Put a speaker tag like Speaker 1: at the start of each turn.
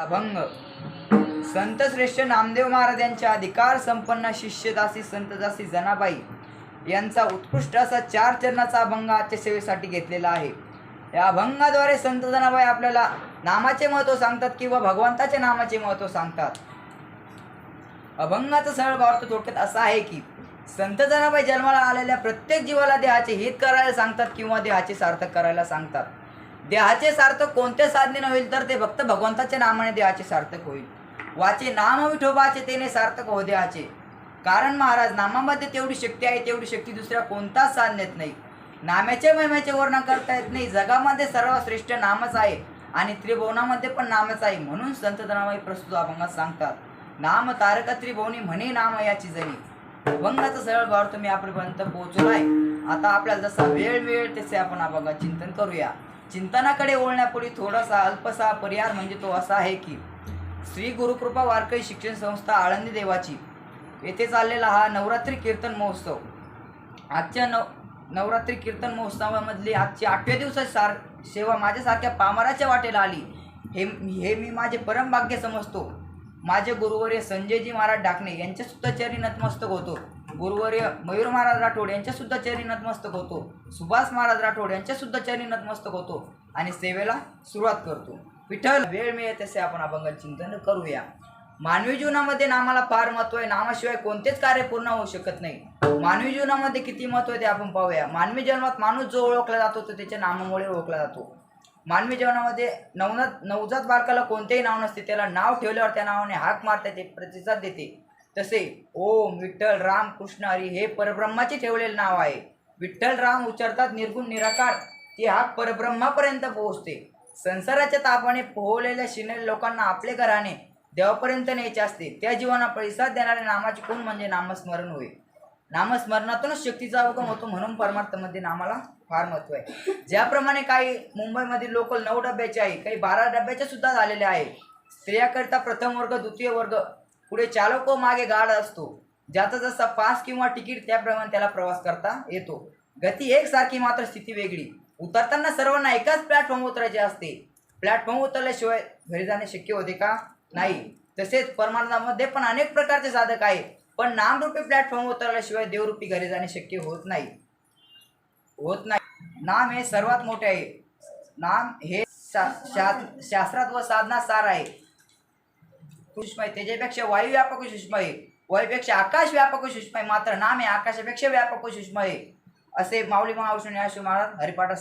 Speaker 1: अभंग. संत श्रेष्ठ नामदेव महाराज यांच्या अधिकार संपन्न शिष्यदासी संतदासी जनाबाई यांचा उत्कृष्ट असा चार चरणाचा अभंग आजच्या सेवेसाठी घेतलेला आहे. या अभंगाद्वारे संत जनाबाई आपल्याला नामाचे महत्त्व सांगतात किंवा भगवंताच्या नामाचे महत्त्व सांगतात. अभंगाचा सरळ भावार्थ थोडक्यात असा आहे की संत जनाबाई जन्माला आलेल्या प्रत्येक जीवाला देहाचे हित करायला सांगतात किंवा देहाचे सार्थक करायला सांगतात. देहाचे सार्थक कोणत्या साधने होईल? तर ते फक्त भगवंताच्या नामाने देहाचे सार्थक होईल. वाचे नाम विठोबाचे तेने सार्थक हो देहाचे. कारण महाराज नामामध्ये तेवढी शक्ती आहे तेवढी शक्ती दुसऱ्या कोणताच साधनेत नाही. नाम्याच्या महिम्याचे वर्णन करता येत नाही. जगामध्ये सर्वात श्रेष्ठ नामच आहे आणि त्रिभुवनामध्ये पण नामच आहे म्हणून संत नामाई प्रस्तुत अभंगात सांगतात. नाम तारक त्रिभुवनी म्हणे नाम याची जणी अभंगाचा सरळ भाव तुम्ही आपल्यापर्यंत पोहोचलाय आता आपल्याला जसा वेळ मिळेल तसे आपण अभंगात चिंतन करूया. चिंतनाकडे वळण्यापूर्वी थोडासा अल्पसा परिहार म्हणजे तो असा आहे की श्री गुरुकृपा वारकरी शिक्षण संस्था आळंदी देवाची. येथे चाललेला हा नवरात्री कीर्तन महोत्सव. आजच्या नव नवरात्री कीर्तन महोत्सवामधली आजची आठव्या दिवसाची सार सेवा माझ्यासारख्या पामराच्या वाटेला आली. हे हे मी माझे परमभाग्य समजतो. माझे गुरुवर्य संजयजी महाराज डाकणे यांच्यासुद्धा चरणी नतमस्तक होतो. गुरुवर्य मयूर महाराज राठोड यांच्या सुद्धा चरणी नतमस्तक होतो. सुभाष महाराज राठोड यांच्या सुद्धा चरणी नतमस्तक होतो. आणि सेवेला सुरुवात करतो. विठ्ठल वेळ मिळेल तसे आपण अभंग चिंतन करूया. मानवी जीवनामध्ये नामाला फार महत्त्व आहे. नामाशिवाय कोणतेच कार्य पूर्ण होऊ शकत नाही. मानवी जीवनामध्ये किती महत्त्व आहे ते आपण पाहूया. मानवी जन्मात माणूस जो ओळखला जातो तो त्याच्या नामामुळे ओळखला जातो. मानवी जीवनामध्ये नवनात नवजात बालकाला कोणतेही नाव नसते. त्याला नाव ठेवल्यावर त्या नावाने हाक मारता ते प्रतिसाद देते. तसे ओम विठ्ठल राम कृष्ण हरी हे परब्रह्माचे ठेवलेले नाव आहे. विठ्ठल राम उच्चारतात निर्गुण निराकार. ती हा परब्रह्मापर्यंत पोहोचते. संसाराच्या तापाने पोहलेल्या शिनेल लोकांना आपले घराने देवापर्यंत न्यायचे असते. त्या जीवांना परिसाद देणाऱ्या नामाचे कोण म्हणजे नामस्मरण होय? नामस्मरणातूनच शक्तीचा अवगम होतो म्हणून परमार्थामध्ये नामाला फार महत्त्व आहे. ज्याप्रमाणे काही मुंबईमधील लोकल नऊ डब्याचे आहे काही बारा डब्याचे सुद्धा झालेले आहे स्त्रियाकरिता प्रथम वर्ग द्वितीय वर्ग पुढे चालक व मागे गाड असतो. ज्याचा जसा पास किंवा तिकीट त्याप्रमाणे त्याला प्रवास करता येतो. गती एकसारखी मात्र स्थिती वेगळी. उतरताना सर्वांना एकाच प्लॅटफॉर्म उतरायचे असते. प्लॅटफॉर्म उतरल्याशिवाय घरी जाणे शक्य होते का? नाही. तसेच परमानंदामध्ये पण अनेक प्रकारचे साधक आहे पण नामरूपी प्लॅटफॉर्म उतरल्याशिवाय देवरूपी घरी जाणे शक्य होत नाही. होत नाही. नाम हे सर्वात मोठे आहे. नाम हे शा- शा- शास्त्रात व साधना सार आहे. सूक्ष्म आहे त्याच्यापेक्षा वायू व्यापक सूक्ष्म आहे वायूपेक्षा आकाश व्यापक सूक्ष्म आहे मात्र नाम आहे आकाशापेक्षा व्यापक सूक्ष्म आहे असे माऊली महाविष्णू महाराज हरिपाठात